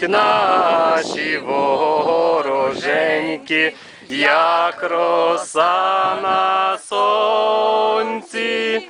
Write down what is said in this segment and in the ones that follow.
гинуть наші вороженьки, як роса на сонці.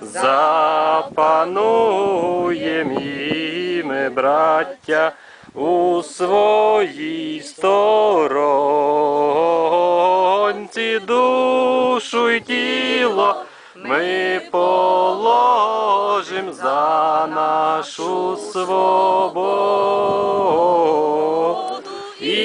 Запануєм ми, браття, у своїй сторонці душу й тіло ми положим за нашу свободу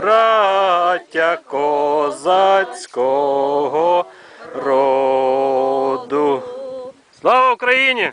браття козацького роду. Слава Україні!